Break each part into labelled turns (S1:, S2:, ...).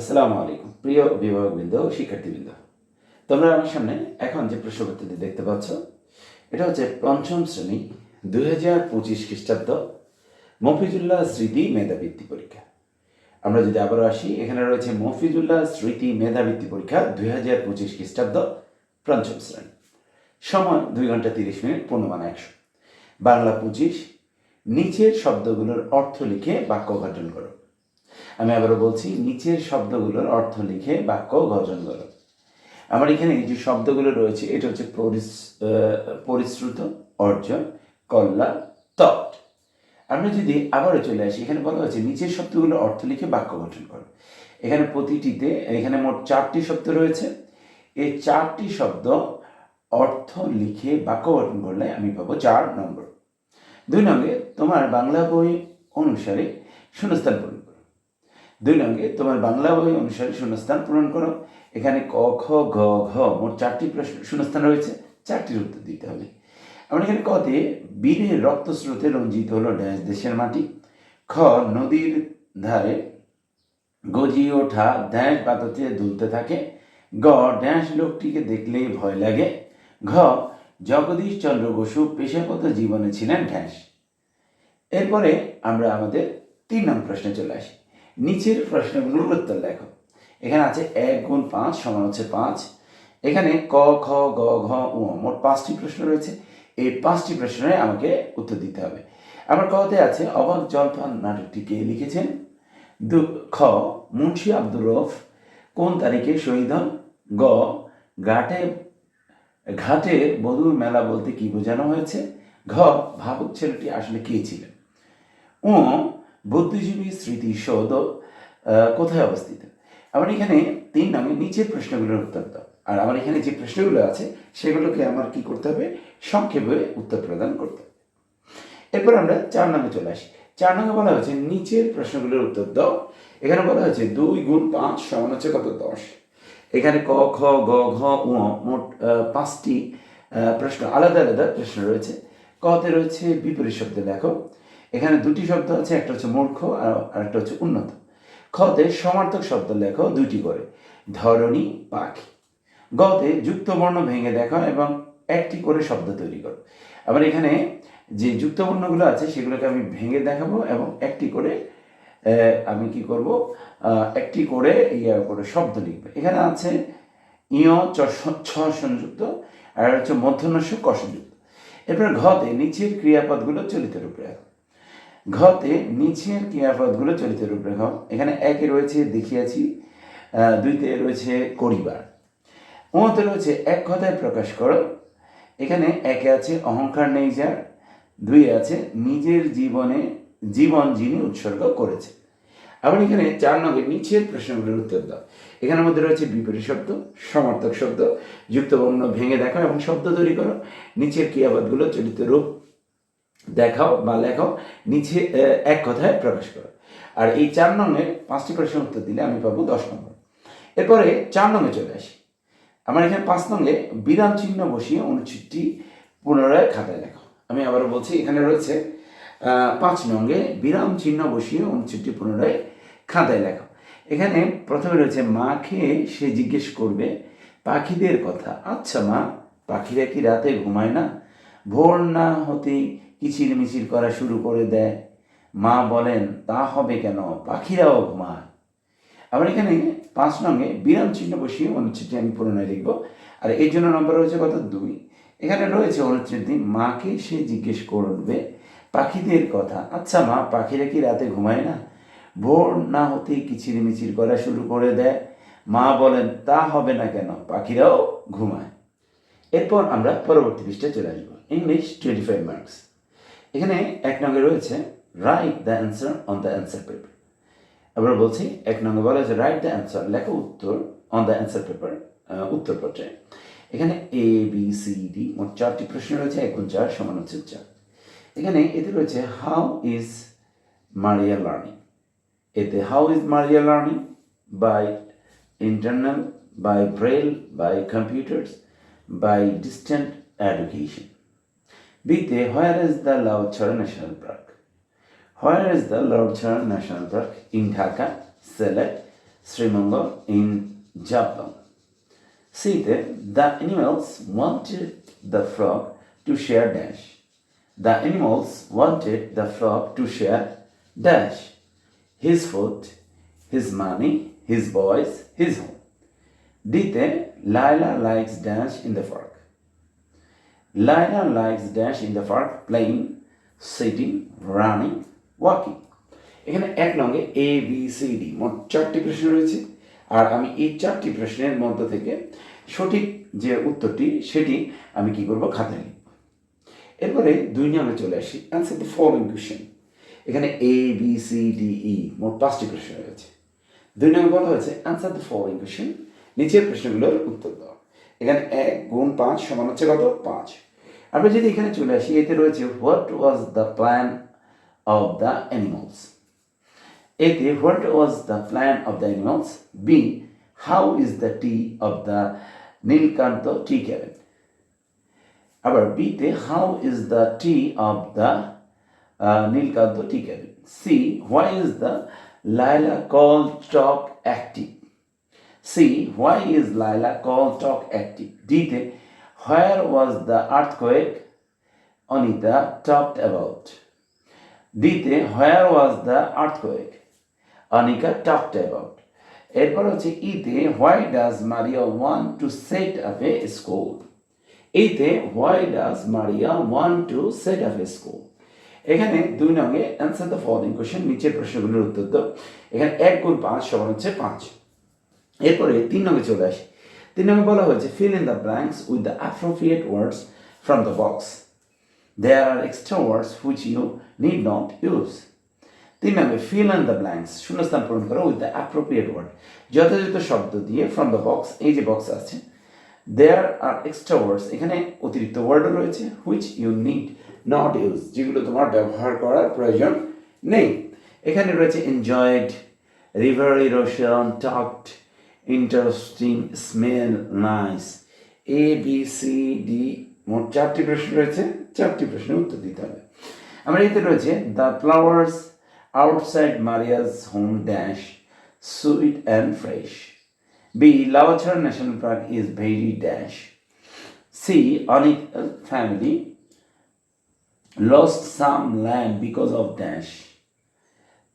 S1: আসসালামু আলাইকুম প্রিয় অভিভাবকবৃন্দ শিক্ষার্থীবৃন্দ তোমরা আমার সামনে এখন যে প্রশ্নপত্রটি দেখতে পাচ্ছ এটা হচ্ছে পঞ্চম শ্রেণী দুই হাজার পঁচিশ খ্রিস্টাব্দ মফিজুল্লাহ স্মৃতি মেধাবৃত্তি পরীক্ষা আমরা যদি আবারও আসি এখানে রয়েছে মফিজুল্লাহ স্মৃতি মেধাবৃত্তি পরীক্ষা দুই হাজার পঁচিশ খ্রিস্টাব্দ পঞ্চম শ্রেণী সময় দুই ঘন্টা তিরিশ মিনিট পূর্ণমান একশো বাংলা পঁচিশ নিচের শব্দগুলোর অর্থ লিখে বাক্য গঠন করো আমি আবারও বলছি নিচের শব্দগুলোর অর্থ লিখে বাক্য গঠন করো আমার এখানে যে শব্দগুলো রয়েছে এটা হচ্ছে পরিশ্রুত অর্জন কল্লা তট আমরা যদি আবারও চলে আসি এখানে বলা হয়েছে নিচের শব্দগুলো অর্থ লিখে বাক্য গঠন করো এখানে প্রতিটিতে এখানে মোট চারটি শব্দ রয়েছে এই চারটি শব্দ অর্থ লিখে বাক্য গঠন করলে আমি পাবো চার নম্বর দুই নম্বরে তোমার বাংলা বই অনুসারে শূন্যস্থান পূর্ণ দুই নঙ্গে তোমার বাংলা বই অনুসারে শূন্যস্থান পূরণ করো এখানে ক খ গ ঘ মোট চারটি প্রশ্ন শূন্যস্থান রয়েছে চারটির উত্তর দিতে হবে আমরা এখানে ক কতে বীরের রক্তস্রোতে রঞ্জিত হলো ড্যাশ দেশের মাটি খ নদীর ধারে গজিয়ে ওঠা ড্যাশ বাতাতে দুলতে থাকে গ ড্যাশ লোকটিকে দেখলেই ভয় লাগে ঘ জগদীশ চন্দ্র বসু পেশাগত জীবনে ছিলেন ড্যাশ এরপরে আমরা আমাদের তিন নং প্রশ্নে চলে আসি নিচের প্রশ্নগুলোর উত্তর লেখো এখানে আছে এক গুণ পাঁচ সমান হচ্ছে পাঁচ এখানে ক খ গ ঘ উ মোট পাঁচটি প্রশ্ন রয়েছে এই পাঁচটি প্রশ্নে আমাকে উত্তর দিতে হবে আমার কতে আছে অবাক জলপান কে লিখেছেন দু খ মুন্সি আব্দুর রফ কোন তারিখে শহীদ হন গ ঘাটে ঘাটে বধুর মেলা বলতে কি বোঝানো হয়েছে ঘ ভাবুক ছেলেটি আসলে কে ছিল উ বুদ্ধিজীবী স্মৃতিসৌধ কোথায় অবস্থিত আমার এখানে তিন নামে নিচের প্রশ্নগুলোর উত্তর দাও আর আমার এখানে যে প্রশ্নগুলো আছে সেগুলোকে আমার কি করতে হবে সংক্ষেপে উত্তর প্রদান করতে হবে এরপর আমরা চার নামে চলে আসি চার নামে বলা হয়েছে নিচের প্রশ্নগুলোর উত্তর দাও এখানে বলা হয়েছে দুই গুণ পাঁচ সমান হচ্ছে কত দশ এখানে ক খ গ ঘ উ মোট পাঁচটি প্রশ্ন আলাদা আলাদা প্রশ্ন রয়েছে কতে রয়েছে বিপরীত শব্দ লেখক এখানে দুটি শব্দ আছে একটা হচ্ছে মূর্খ আর একটা হচ্ছে উন্নত খতে সমার্থক শব্দ লেখো দুটি করে ধরণী পাখি গতে যুক্তবর্ণ ভেঙে দেখো এবং একটি করে শব্দ তৈরি করো আবার এখানে যে যুক্তবর্ণগুলো আছে সেগুলোকে আমি ভেঙে দেখাবো এবং একটি করে আমি কি করব একটি করে ইয়ে করে শব্দ লিখব এখানে আছে ইয় ছ সংযুক্ত আর হচ্ছে মধ্যনস্য কসংযুক্ত এরপরে ঘতে নিচের ক্রিয়াপদগুলো চলিত রূপে রাখো ঘতে নিচের ক্রিয়াপদগুলো চলিত রূপরেখ এখানে একে রয়েছে দেখিয়াছি দুইতে রয়েছে করিবার ওতে রয়েছে এক কথায় প্রকাশ করো এখানে একে আছে অহংকার নেই যার দুই আছে নিজের জীবনে জীবন যিনি উৎসর্গ করেছে আবার এখানে চার নগে নিচের প্রশ্নগুলোর উত্তর দাও এখানের মধ্যে রয়েছে বিপরীত শব্দ সমর্থক শব্দ যুক্তবর্ণ ভেঙে দেখো এবং শব্দ তৈরি করো নিচের ক্রিয়াপদগুলো চলিত রূপ দেখাও বা লেখাও নিচে এক কথায় প্রকাশ করো আর এই চার নংয়ের পাঁচটি প্রশ্নের উত্তর দিলে আমি পাবো দশ নম্বর এরপরে চার নংয়ে চলে আসি আমার এখানে পাঁচ নংয়ে বিরাম চিহ্ন বসিয়ে অনুচ্ছেদটি পুনরায় খাতায় লেখো আমি আবার বলছি এখানে রয়েছে পাঁচ নঙে বিরাম চিহ্ন বসিয়ে অনুচ্ছেদটি পুনরায় খাতায় লেখো এখানে প্রথমে রয়েছে মাকে সে জিজ্ঞেস করবে পাখিদের কথা আচ্ছা মা পাখিরা কি রাতে ঘুমায় না ভোর না হতেই কিচির মিচির করা শুরু করে দেয় মা বলেন তা হবে কেন পাখিরাও ঘুমায় আবার এখানে পাঁচ নঙে বিরাম চিহ্ন বসিয়ে অনুচ্ছেদটি আমি পুরনো লিখবো আর এর জন্য নম্বর রয়েছে কত দুই এখানে রয়েছে অনুচ্ছেদটি মাকে সে জিজ্ঞেস করবে পাখিদের কথা আচ্ছা মা পাখিরা কি রাতে ঘুমায় না ভোর না হতেই কিচিরমিচির করা শুরু করে দেয় মা বলেন তা হবে না কেন পাখিরাও ঘুমায় এরপর আমরা পরবর্তী পৃষ্ঠে চলে আসবো ইংলিশ টোয়েন্টি ফাইভ মার্কস এখানে এক নম্বরে রয়েছে write the answer on the answer paper আবার বলছি এক নম্বর বলা হয়েছে রাইট দ্য অ্যান্সার লেখো উত্তর অন দ্য অ্যান্সার পেপার উত্তরপত্রে এখানে এ বি সি ডি মোট চারটি প্রশ্ন রয়েছে এক চার সমান হচ্ছে চার এখানে এতে রয়েছে হাউ ইজ মারিয়া লার্নিং এতে how is Maria learning by internal by Braille by computers by distant education B. Where is the Lauchar National Park? Where is the Lauchar National Park? In Dhaka, Sri Srimangalore, in Japan. C. The animals wanted the frog to share dash. The animals wanted the frog to share dash. His food, his money, his boys, his home. D. Lila likes dash in the forest. Laila likes dash in the park playing sitting running walking এখানে এক নঙ্গে A B C D মোট চারটি প্রশ্ন রয়েছে আর আমি এই চারটি প্রশ্নের মধ্য থেকে সঠিক যে উত্তরটি সেটি আমি কি করব খাতে লিখব এরপরে দুই নামে চলে আসি অ্যান্সার দ্য ফলোইং কোয়েশ্চেন এখানে A B C D E মোট পাঁচটি প্রশ্ন রয়েছে দুই নামে বলা হয়েছে অ্যান্সার দ্য ফলোইং কোয়েশ্চেন নিচের প্রশ্নগুলোর উত্তর দাও এখানে এক গুণ পাঁচ সমান হচ্ছে কত পাঁচ আমরা যদি এখানে চলে আসি এতে রয়েছে what was the plan of the animals এতে what was the plan of the animals B how is the tea of the Nilkanta tea cabin আবার বিতে how is the tea of the Nilkanta tea cabin C why is the Laila called talkative C why is Laila called talkative ডিতে Where was the earthquake Anita talked about? দিতে where was the earthquake Anika talked about এরপর হচ্ছে ইতে why does Maria want to set up a school এইতে why does Maria want to set up a school এখানে দুই নঙ্গে answer the following question নিচের প্রশ্নগুলোর উত্তর তো এখানে এক গুণ পাঁচ সমান হচ্ছে পাঁচ এরপরে তিন নঙ্গে চলে আসে তিন নম্বর বলা হয়েছে fill in the blanks with the appropriate words from the box there are extra words which you need not use তিন নম্বর ফিল অ্যান্ড দ্য ব্ল্যাঙ্কস শূন্যস্থান পূরণ করো উইথ দ্য অ্যাপ্রোপ্রিয়েট ওয়ার্ড যথাযথ শব্দ দিয়ে ফ্রম দ্য বক্স এই যে বক্স আছে দেয়ার আর এক্সট্রা ওয়ার্ডস এখানে অতিরিক্ত ওয়ার্ডও রয়েছে which you need not use যেগুলো তোমার ব্যবহার করার প্রয়োজন নেই এখানে রয়েছে enjoyed river erosion talked interesting smell nice A B C D মোট চারটি প্রশ্ন রয়েছে চারটি প্রশ্নের উত্তর দিতে হবে আমার এতে রয়েছে the flowers outside Maria's home dash sweet and fresh B Lawachara national park is very dash C অনেক family lost some land because of dash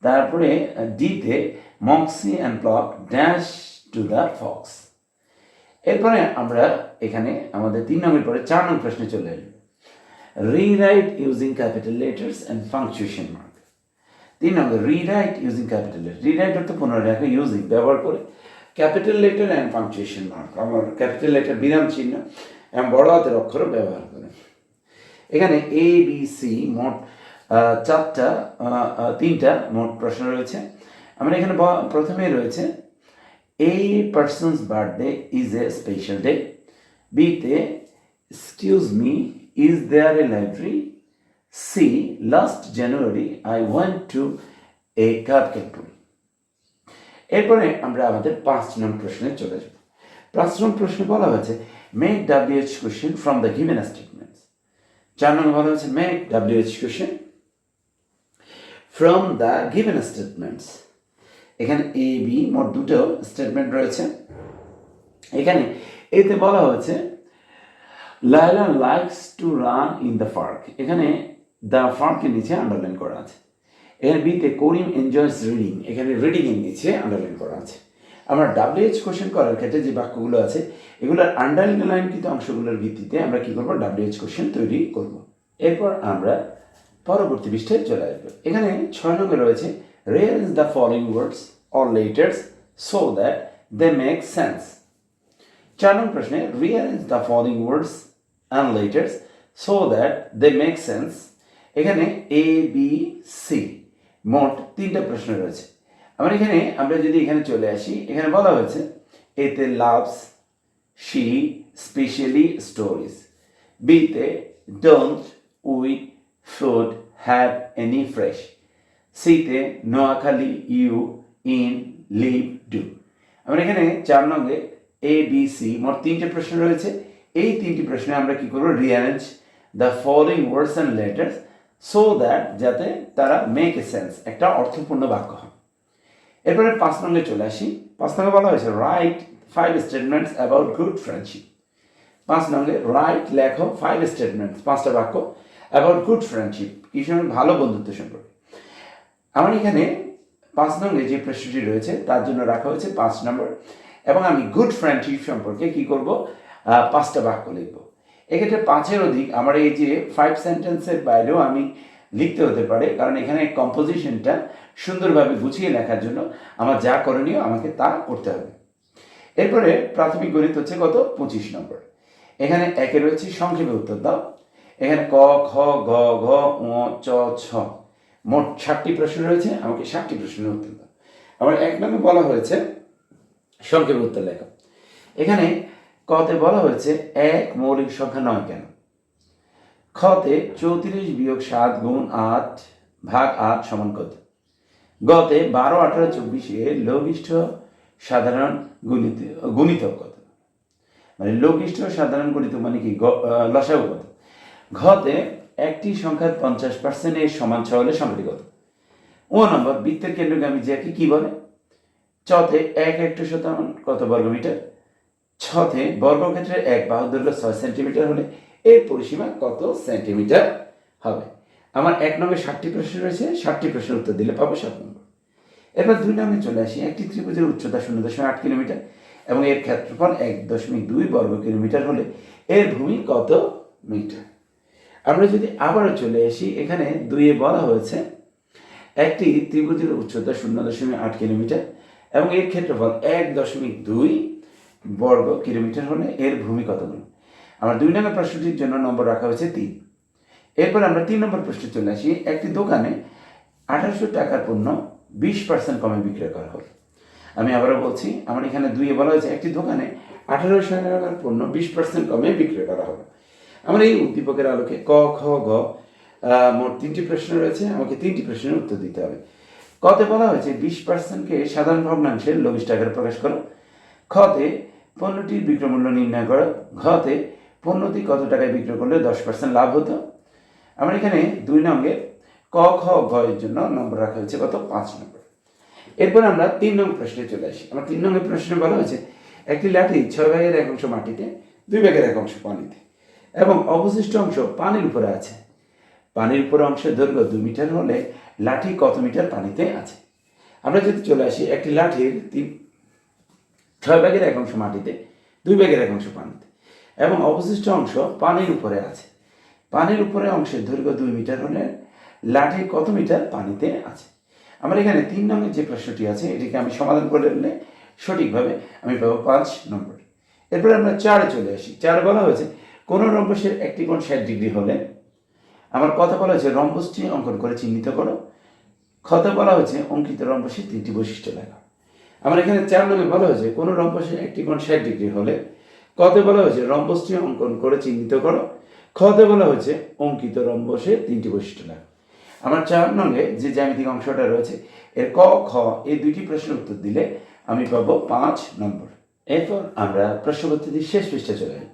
S1: তারপরে ডিতে Moxy and Plock dash to the fox এরপরে আমরা এখানে আমাদের তিন নম্বর পরে চার নম্বর প্রশ্নে চলে এলাম rewrite using capital letters and punctuation mark তিন নম্বর rewrite using capital letter rewrite অর্থ পুনরায় ইউজিং ব্যবহার করে capital letter and punctuation mark আমার ক্যাপিটাল লেটার বিরাম চিহ্ন এবং বড় হাতের অক্ষরও ব্যবহার করে এখানে এ বি সি মোট চারটা তিনটা মোট প্রশ্ন রয়েছে আমরা এখানে প্রথমেই রয়েছে A person's birthday is a special day. B. Te, excuse me, is there a library? C. Last January I went to a club camping. এরপরে আমরা আমাদের পাঁচ নং প্রশ্নে চলে যাব পাঁচ নং প্রশ্নে বলা হয়েছে make W H question from the given statements চার নং বলা হয়েছে make W H question from the given statements এখানে এ বি মোট দুটো স্টেটমেন্ট রয়েছে এখানে এতে বলা হয়েছে Laila likes to run in the park এখানে দ্য পার্কের নিচে আন্ডারলাইন করা আছে এর বিতে করিম এনজয়স রিডিং এখানে এর নিচে আন্ডারলাইন করা আছে আমরা এইচ কোশ্চেন করার ক্ষেত্রে যে বাক্যগুলো আছে এগুলোর কিন্তু অংশগুলোর ভিত্তিতে আমরা কি করবো এইচ কোশ্চেন তৈরি করব এরপর আমরা পরবর্তী পৃষ্ঠায় চলে আসবো এখানে ছয় নম্বর রয়েছে rearrange the following words or letters so that they make sense চার নং প্রশ্নে rearrange the following words and letters so that they make sense এখানে এ বি সি মোট তিনটা প্রশ্ন রয়েছে আমার এখানে আমরা যদি এখানে চলে আসি এখানে বলা হয়েছে এতে লাভস শি স্পেশালি স্টোরিজ বিতে don't we should have any fresh সিতে Noakhali you in live do আমরা এখানে চার নঙ্গে এ বি সি মোট তিনটে প্রশ্ন রয়েছে এই তিনটি প্রশ্নে আমরা কি করবো rearrange the following words and letters so that যাতে তারা মেক এ সেন্স একটা অর্থপূর্ণ বাক্য হয় এরপরে পাঁচ নম্বরে চলে আসি পাঁচ নম্বরে বলা হয়েছে write five statements about good friendship পাঁচ নম্বরে রাইট লেখো ফাইভ স্টেটমেন্টস পাঁচটা বাক্য অ্যাবাউট গুড ফ্রেন্ডশিপ কি ভালো বন্ধুত্ব সম্পর্কে আমার এখানে পাঁচ নম্বরে যে প্রশ্নটি রয়েছে তার জন্য রাখা হয়েছে পাঁচ নম্বর এবং আমি গুড ফ্রেন্ডশিপ সম্পর্কে কি করব পাঁচটা বাক্য লিখব এক্ষেত্রে পাঁচের অধিক আমার এই যে ফাইভ সেন্টেন্সের বাইরেও আমি লিখতে হতে পারে কারণ এখানে কম্পোজিশনটা সুন্দরভাবে গুছিয়ে লেখার জন্য আমার যা করণীয় আমাকে তা করতে হবে এরপরে প্রাথমিক গণিত হচ্ছে কত পঁচিশ নম্বর এখানে একে রয়েছে সংক্ষেপে উত্তর দাও এখানে ক খ গ ঘ চ ছ মোট ষাটটি প্রশ্ন রয়েছে আমাকে ষাটটি প্রশ্নের উত্তর দাও আমার এক নামে বলা হয়েছে সংক্ষেপ উত্তর লেখা এখানে কতে বলা হয়েছে এক মৌলিক সংখ্যা নয় কেন খতে চৌত্রিশ বিয়োগ সাত গুণ আট ভাগ আট সমান কত গতে বারো আঠারো চব্বিশে লঘিষ্ঠ সাধারণ গুণিত গুণিত কত মানে লঘিষ্ঠ সাধারণ গণিত মানে কি লসাগু কত ঘতে একটি সংখ্যা পঞ্চাশ পার্সেন্ট এর সমান ছ হলে সংখ্যাটি কত ও নম্বর বৃত্তের কেন্দ্রগামী জ্যাকে কি বলে চতে এক একটু শতাংশ কত বর্গমিটার ছতে বর্গক্ষেত্রের এক বাহাদুর ছয় সেন্টিমিটার হলে এর পরিসীমা কত সেন্টিমিটার হবে আমার এক নম্বরে ষাটটি প্রশ্ন রয়েছে ষাটটি প্রশ্নের উত্তর দিলে পাবো সাত নম্বর এরপর দুই নম্বরে চলে আসি একটি ত্রিভুজের উচ্চতা শূন্য দশমিক আট কিলোমিটার এবং এর ক্ষেত্রফল এক দশমিক দুই বর্গ কিলোমিটার হলে এর ভূমি কত মিটার আমরা যদি আবারও চলে আসি এখানে দুইয়ে বলা হয়েছে একটি ত্রিভুজের উচ্চতা শূন্য দশমিক আট কিলোমিটার এবং এর ক্ষেত্রফল এক দশমিক দুই বর্গ কিলোমিটার হলে এর ভূমি কতগুলো আমার দুই নম্বর প্রশ্নটির জন্য নম্বর রাখা হয়েছে তিন এরপর আমরা তিন নম্বর প্রশ্নে চলে আসি একটি দোকানে আঠারোশো টাকার পণ্য বিশ পার্সেন্ট কমে বিক্রয় করা হলো আমি আবারও বলছি আমার এখানে দুইয়ে বলা হয়েছে একটি দোকানে আঠারোশো টাকার পণ্য বিশ পার্সেন্ট কমে বিক্রয় করা হবে আমার এই উদ্দীপকের আলোকে ক খ গ মোট তিনটি প্রশ্ন রয়েছে আমাকে তিনটি প্রশ্নের উত্তর দিতে হবে কতে বলা হয়েছে বিশ পার্সেন্টকে সাধারণ ভগ্নাংশের লঘিষ্ঠ আকারে প্রকাশ করো খতে পণ্যটির বিক্রমূল্য নির্ণয় করো ঘতে পণ্যটি কত টাকায় বিক্রয় করলে দশ পার্সেন্ট লাভ হতো আমার এখানে দুই নঙ্গের ক খ ঘ এর জন্য নম্বর রাখা হয়েছে কত পাঁচ নম্বর এরপর আমরা তিন নং প্রশ্নে চলে আসি আমার তিন নম্বর প্রশ্নে বলা হয়েছে একটি লাঠি ছয় ভাগের এক অংশ মাটিতে দুই ভাগের এক অংশ পানিতে এবং অবশিষ্ট অংশ পানির উপরে আছে পানির উপরে অংশের দৈর্ঘ্য দু মিটার হলে লাঠি কত মিটার পানিতে আছে আমরা যদি চলে আসি একটি লাঠির তিন ছয় ব্যাগের এক অংশ মাটিতে দুই ব্যাগের এক অংশ পানিতে এবং অবশিষ্ট অংশ পানির উপরে আছে পানির উপরে অংশের দৈর্ঘ্য দুই মিটার হলে লাঠি কত মিটার পানিতে আছে আমার এখানে তিন নম্বর যে প্রশ্নটি আছে এটিকে আমি সমাধান করে নিলে সঠিকভাবে আমি পাবো পাঁচ নম্বর এরপরে আমরা চারে চলে আসি চার বলা হয়েছে কোনো রম্বসের একটি কোণ ষাট ডিগ্রি হলে আমার কথা বলা হয়েছে রম্বসটি অঙ্কন করে চিহ্নিত করো কথা বলা হয়েছে অঙ্কিত রম্বসের তিনটি বৈশিষ্ট্য লেখা আমার এখানে চার নম্বরে বলা হয়েছে কোনো রম্বসের একটি কোণ ষাট ডিগ্রি হলে কত বলা হয়েছে রম্বসটি অঙ্কন করে চিহ্নিত করো খতে বলা হয়েছে অঙ্কিত রম্বসের তিনটি বৈশিষ্ট্য লেখা আমার চার নঙ্গে যে জ্যামিতিক অংশটা রয়েছে এর ক খ এই দুইটি প্রশ্নের উত্তর দিলে আমি পাবো পাঁচ নম্বর এরপর আমরা প্রশ্নপত্রটির শেষ পৃষ্ঠা চলে যাই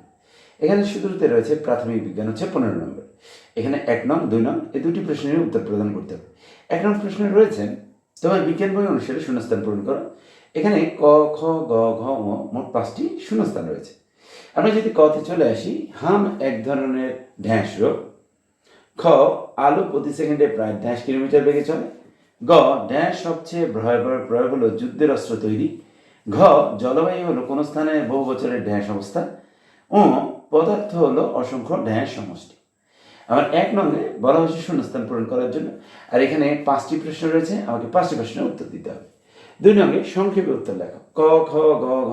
S1: এখানে শুধুতে রয়েছে প্রাথমিক বিজ্ঞান হচ্ছে পনেরো নম্বর এখানে এক নং দুই নং এই দুটি প্রশ্নের উত্তর প্রদান করতে হবে এক নং প্রশ্নে রয়েছে তোমার বিজ্ঞান বই অনুসারে শূন্যস্থান পূরণ করো এখানে ক খ গ ঘ ম মোট পাঁচটি শূন্যস্থান রয়েছে আমরা যদি কতে চলে আসি হাম এক ধরনের ঢ্যাঁস রোগ খ আলো প্রতি সেকেন্ডে প্রায় ঢ্যাঁশ কিলোমিটার বেগে চলে গ ড্যাশ সবচেয়ে ভয়াবহ প্রয়োগ হলো যুদ্ধের অস্ত্র তৈরি ঘ জলবায়ু হলো কোনো স্থানে বহু বছরের ড্যাশ অবস্থা ও পদার্থ হলো অসংখ্য ন্যায় সমষ্টি আমার এক নম্বরে বলা হয়েছে শূন্যস্থান পূরণ করার জন্য আর এখানে পাঁচটি প্রশ্ন রয়েছে আমাকে পাঁচটি প্রশ্নের উত্তর দিতে হবে দুই নম্বরে সংক্ষেপে উত্তর লেখা ক খ গ ঘ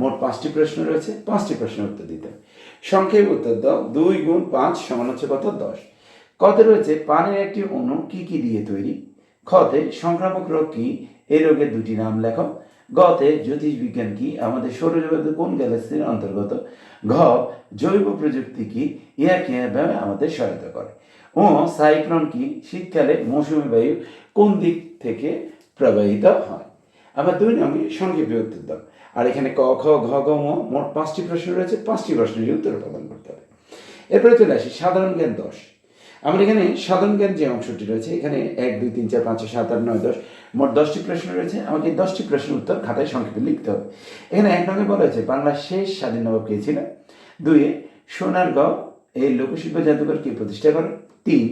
S1: মোট পাঁচটি প্রশ্ন রয়েছে পাঁচটি প্রশ্নের উত্তর দিতে হবে সংক্ষেপে উত্তর দাও দুই গুণ পাঁচ সমান হচ্ছে কত দশ কত রয়েছে পানের একটি অণু কি কি দিয়ে তৈরি খতে সংক্রামক রোগ কি এই রোগের দুটি নাম লেখক গতে জ্যোতিষ বিজ্ঞান কি আমাদের সৌরজগতে কোন গ্যালাক্সির অন্তর্গত ঘ জৈব প্রযুক্তি কি ইহা কিভাবে আমাদের সহায়তা করে ও সাইক্লন কি শীতকালে মৌসুমী বায়ু কোন দিক থেকে প্রবাহিত হয় আবার দুই নম্বর সংক্ষেপে উত্তর দাও আর এখানে ক খ ঘ গ ম মোট পাঁচটি প্রশ্ন রয়েছে পাঁচটি প্রশ্নের উত্তর প্রদান করতে হবে এরপরে চলে আসি সাধারণ জ্ঞান দশ আমার এখানে সাধারণ জ্ঞান যে অংশটি রয়েছে এখানে এক দুই তিন চার পাঁচ ছয় সাত আট নয় দশ মোট দশটি প্রশ্ন রয়েছে আমাকে এই দশটি প্রশ্নের উত্তর খাতায় সংক্ষেপে লিখতে হবে এখানে এক নম্বরে বলা হয়েছে বাংলার শেষ স্বাধীন নবাব কে ছিলেন দুইয়ে সোনারগাঁও এই লোকশিল্প জাদুঘর কে প্রতিষ্ঠা করেন তিন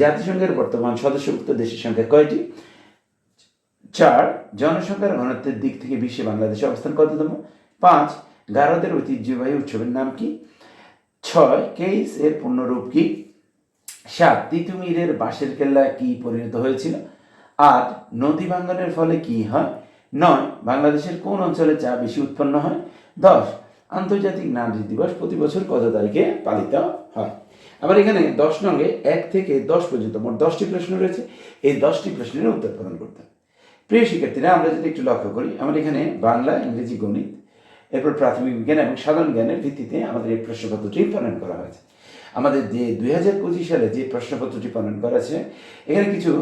S1: জাতিসংঘের বর্তমান সদস্যভুক্ত দেশের সংখ্যা কয়টি চার জনসংখ্যার ঘনত্বের দিক থেকে বিশ্বে বাংলাদেশের অবস্থান কততম পাঁচ গারদের ঐতিহ্যবাহী উৎসবের নাম কি ছয় কেইস এর পূর্ণরূপ কি সাত তিতুমিরের বাঁশের কেল্লা কি পরিণত হয়েছিল আর নদী ভাঙ্গনের ফলে কি হয় নয় বাংলাদেশের কোন অঞ্চলে চা বেশি উৎপন্ন হয় দশ আন্তর্জাতিক নারী দিবস প্রতি বছর কত তারিখে পালিত হয় আবার এখানে দশ নঙ্গে এক থেকে দশ পর্যন্ত মোট দশটি প্রশ্ন রয়েছে এই দশটি প্রশ্নের উত্তর প্রদান করতে প্রিয় শিক্ষার্থীরা আমরা যদি একটু লক্ষ্য করি আমার এখানে বাংলা ইংরেজি গণিত এরপর প্রাথমিক বিজ্ঞান এবং সাধারণ জ্ঞানের ভিত্তিতে আমাদের এই প্রশ্নপত্রটি প্রণয়ন করা হয়েছে আমাদের যে দুই সালে যে প্রশ্নপত্রটি প্রণয়ন করা আছে এখানে কিছু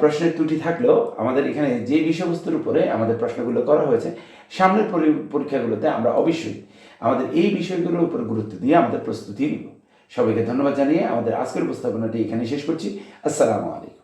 S1: প্রশ্নের ত্রুটি থাকলেও আমাদের এখানে যে বিষয়বস্তুর উপরে আমাদের প্রশ্নগুলো করা হয়েছে সামনের পরীক্ষাগুলোতে আমরা অবশ্যই আমাদের এই বিষয়গুলোর উপর গুরুত্ব দিয়ে আমাদের প্রস্তুতি নিব সবাইকে ধন্যবাদ জানিয়ে আমাদের আজকের উপস্থাপনাটি এখানে শেষ করছি আসসালামু আলাইকুম